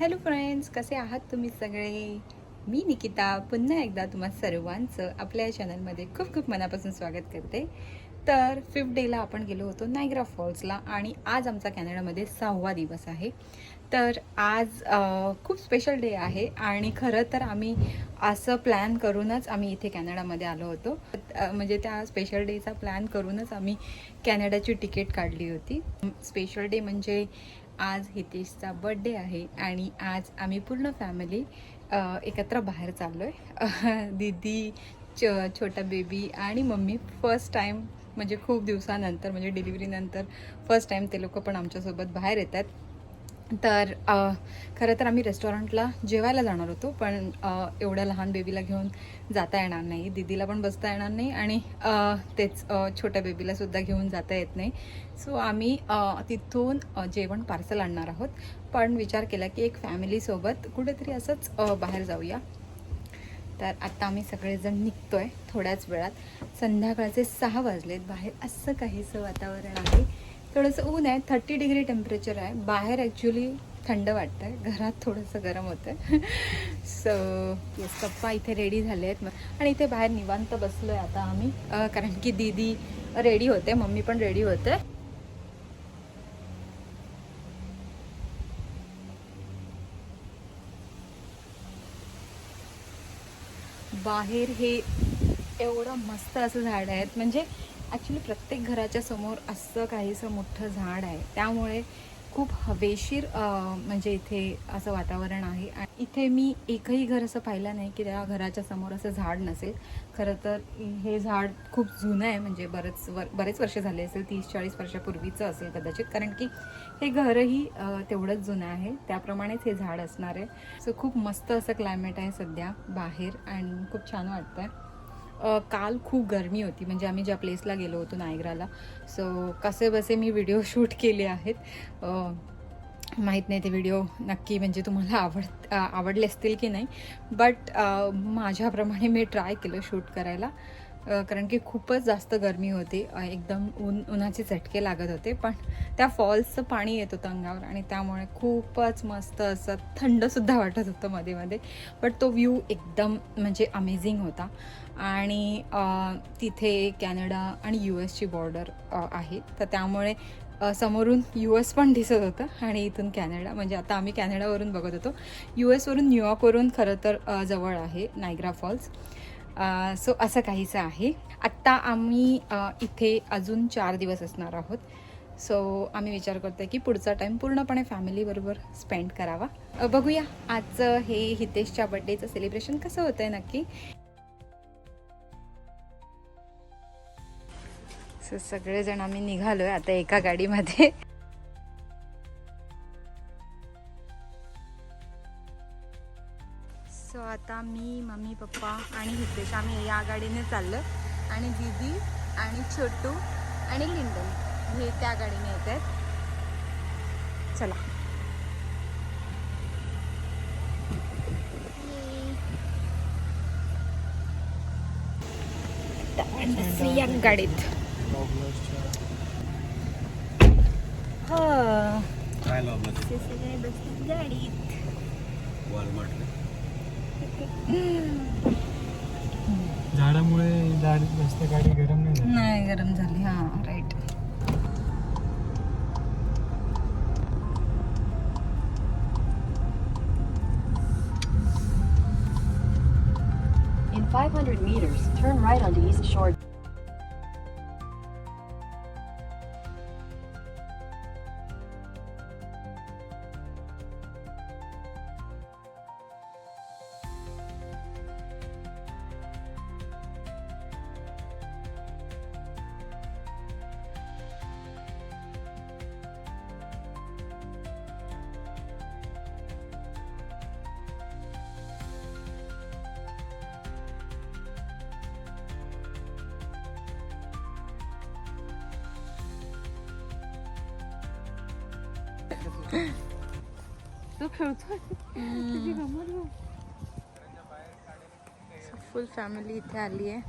Hello friends कसे आहात तुम्ही सगळे? मी निकिता पुन्हा एकदा तुम्हा सर्वांचं आपल्या चॅनलमध्ये खूप खूप मनापासून स्वागत करते. तर फिफ्थ डेला आपण गेलो होतो नायग्रा फॉल्सला आणि आज आमचा कॅनडामध्ये सहावा दिवस आहे. तर आज खूप स्पेशल डे आहे आणि खरं तर आम्ही असं प्लॅन करूनच आम्ही इथे कॅनडामध्ये आलो होतो. म्हणजे त्या स्पेशल डेचा प्लॅन करूनच आम्ही कॅनडाची तिकीट काढली होती. स्पेशल डे म्हणजे आज हितेशचा बड्डे आहे आणि आज आम्ही पूर्ण फॅमिली एकत्र बाहेर चाललो आहे दीदी च छोटा बेबी आणि मम्मी फर्स्ट टाईम म्हणजे खूप दिवसानंतर म्हणजे डिलिव्हरीनंतर फर्स्ट टाईम ते लोक पण आमच्यासोबत बाहेर येतात. तर खरं तर आम्ही रेस्टॉरंटला जेवायला जाणार होतो पण एवढ्या लहान बेबीला घेऊन जाता येणार नाही. दीदीला पण बसता येणार नाही आणि तेच छोट्या बेबीलासुद्धा घेऊन जाता येत नाही. सो आम्ही तिथून जेवण पार्सल आणणार आहोत. पण विचार केला की एक फॅमिलीसोबत कुठेतरी असंच बाहेर जाऊया. तर आत्ता आम्ही सगळेजण निघतो आहे थोड्याच वेळात. संध्याकाळचे सहा वाजलेत. बाहेर असं काहीसं वातावरण आहे. थोडंसं ऊन आहे थर्टी डिग्री टेम्परेचर आहे. बाहेर ॲक्च्युली थंड वाटतं आहे घरात थोडंसं गरम होतं आहे सो येस पप्पा इथे रेडी झाले आहेत. आणि इथे बाहेर निवांत बसलो आहे आता आम्ही. कारण की दीदी रेडी होते मम्मी पण रेडी होते. बाहेर हे एवढं मस्त असं झाड आहेत. म्हणजे ॲक्च्युली प्रत्येक घराच्या समोर असं काहीसं मोठं झाड आहे. त्यामुळे खूप हवेशीर म्हणजे इथे असं वातावरण आहे. आणि इथे मी एकही घर असं पाहिलं नाही की त्या घराच्या समोर असं झाड नसेल. खरं तर हे झाड खूप जुनं आहे. म्हणजे बरंच वर बरेच वर्ष झाले असेल. तीस चाळीस वर्षापूर्वीचं असेल कदाचित. कारण की हे घरही तेवढंच जुनं आहे. त्याप्रमाणेच हे झाड असणार आहे. सो खूप मस्त असं क्लायमेट आहे सध्या बाहेर. आणि खूप छान वाटतं आहे काल खूप गरमी होती. म्हणजे आम्ही ज्या प्लेसला गेलो होतो नायग्राला. सो कसे बसे मी व्हिडिओ शूट केले आहेत. माहीत नाही ते व्हिडिओ नक्की म्हणजे तुम्हाला आवड आवडले असतील की नाही. बट माझ्याप्रमाणे मी ट्राय केलं शूट करायला. कारण की खूपच जास्त गरमी होती. एकदम ऊन उन्हाचे झटके लागत होते. पण त्या फॉल्सचं पाणी येत होतं अंगावर आणि त्यामुळे खूपच मस्त असं थंडसुद्धा वाटत होतं मध्ये मध्ये. बट तो व्ह्यू एकदम म्हणजे अमेझिंग होता. आणि तिथे कॅनडा आणि यू एसची बॉर्डर आहे. तर त्यामुळे समोरून यू एस पण दिसत होतं आणि इथून कॅनडा म्हणजे आता आम्ही कॅनडावरून बघत होतो. यू एसवरून न्यूयॉर्कवरून खरं तर जवळ आहे नायग्रा फॉल्स. सो असं काहीचं आहे. आत्ता आम्ही इथे अजून चार दिवस असणार आहोत. सो आम्ही विचार करतो की पुढचा टाईम पूर्णपणे फॅमिलीबरोबर स्पेंड करावा. बघूया. आजचं हे हितेशच्या बड्डेचं सेलिब्रेशन कसं होतं आहे नक्की? सो सगळेजण आम्ही निघालोय आता एका गाडीमध्ये. सो आता मी मम्मी पप्पा आणि हितेश आम्ही या गाडीने चाललो आणि दीदी आणि छोटू आणि लिंडन हे त्या गाडीने येत आहेत. चला. या गाडीत. हा. गाडीत झाडामुळे झाड जास्त गाडी गरम नाही झाली नाही गरम झाली हा right In 500 meters, turn right onto East Shore. तो खेळतोय फुल फॅमिली इथे आली आहे.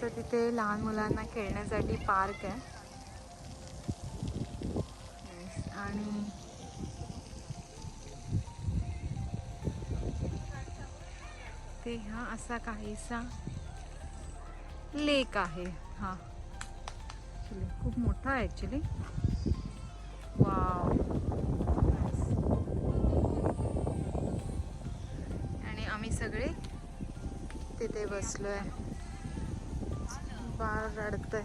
तर तिथे लहान मुलांना खेळण्यासाठी पार्क आहे. आणि ते हा असा काहीसा लेक आहे. हा. खूप मोठा आहे ॲक्च्युली सगळे. तिथे बसलोय. बाळ रडतंय.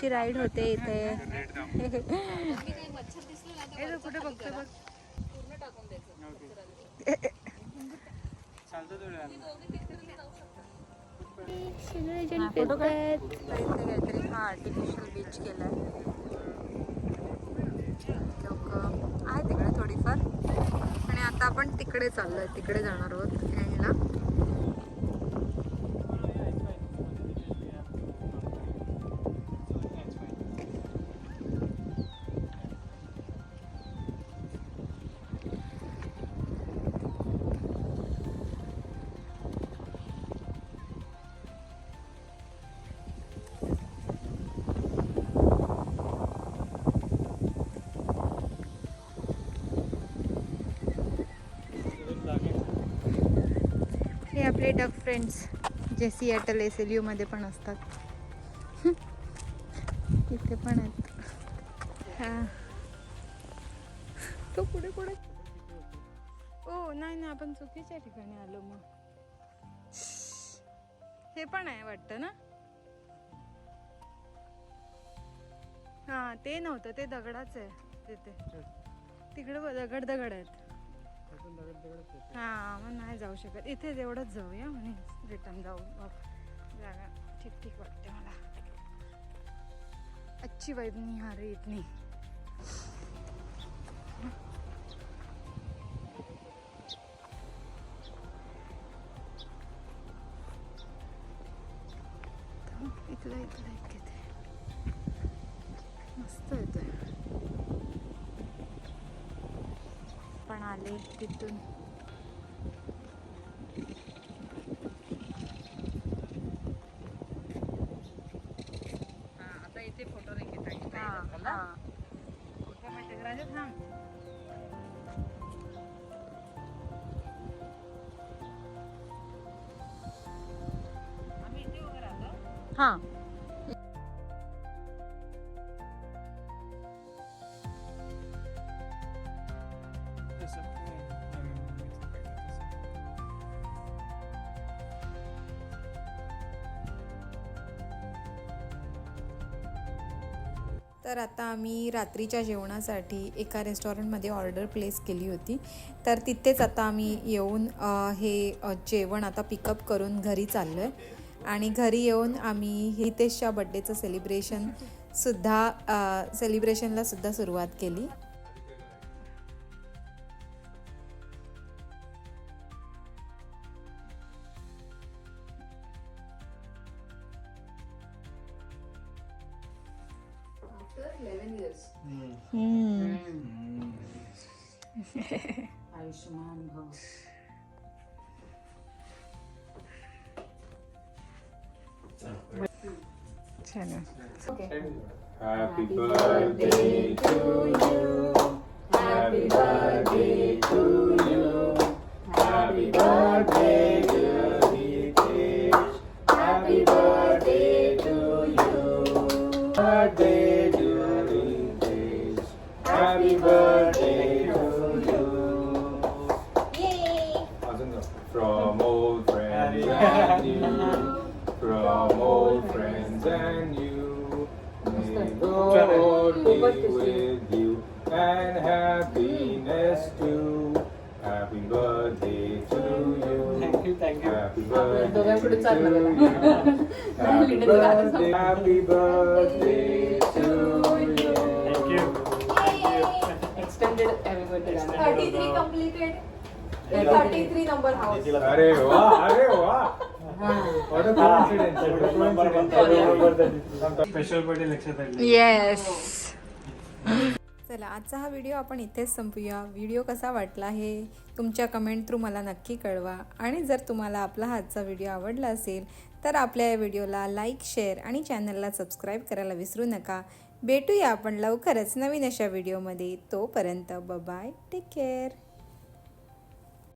ची राईड होते इथे. कुठे बघतो बघ. चालतो थोड्या हा आर्टिफिशियल बीच केलाय. लोक आहे तिकडे थोडीफार. आणि आता आपण तिकडे चाललो आहे तिकडे जाणार आहोत. यायला हे आपले डक फ्रेंड्स जे सिॲटल एस एल यूमध्ये पण असतात. इथे पण आहेत. हां. तो पुढे पुढे. ओ नाही नाही आपण चुकीच्या ठिकाणी आलो मग. हे पण आहे वाटतं ना? हा ते नव्हतं ते दगडाच आहे तिथे. तिकडे दगड दगड आहेत. हां मग नाही जाऊ शकत. इथे एवढंच जाऊया म्हणे. रिटर्न जाऊ मग जागा ठीक ठीक वाटते मला. अच्छी वाईब नाही हा रे इतनी इथलं इथलं इतके इथे मस्त येतोय. पण आले तिथून. आता इथे फोटो नाही घेता. राजा? थांब. हा. तर आता आम्ही रात्रीच्या जेवणासाठी एका रेस्टॉरंटमध्ये ऑर्डर प्लेस केली होती. तर तिथेच आता आम्ही येऊन हे जेवण आता पिकअप करून घरी चाललो आहे आणि घरी येऊन आम्ही हितेशच्या बड्डेचं सेलिब्रेशन सुद्धा सेलिब्रेशनला सुद्धा सुरुवात केली. आयुष्यमान भव चलो Happy birthday to you. Happy birthday to From old friends and you. May God be with you and happiness too. Happy birthday to you. Thank you, thank you. Happy birthday to you. Happy birthday, happy birthday to you. Thank you. Extended happy birthday 33 completed. The 33 number house. अरे वा अरे वा yes चला आजचा हा video आपण इथेच संपूया. Video कसा वाटला हे तुमच्या कमेंट थ्रू मला नक्की कळवा. आणि जर तुम्हाला आपला आजचा व्हिडिओ आवडला असेल तर आपल्या या व्हिडिओला लाईक शेअर आणि चॅनलला सबस्क्राईब करायला विसरू नका. भेटूया आपण लवकरच नवीन अशा व्हिडिओमध्ये तोपर्यंत बाय टेक केअर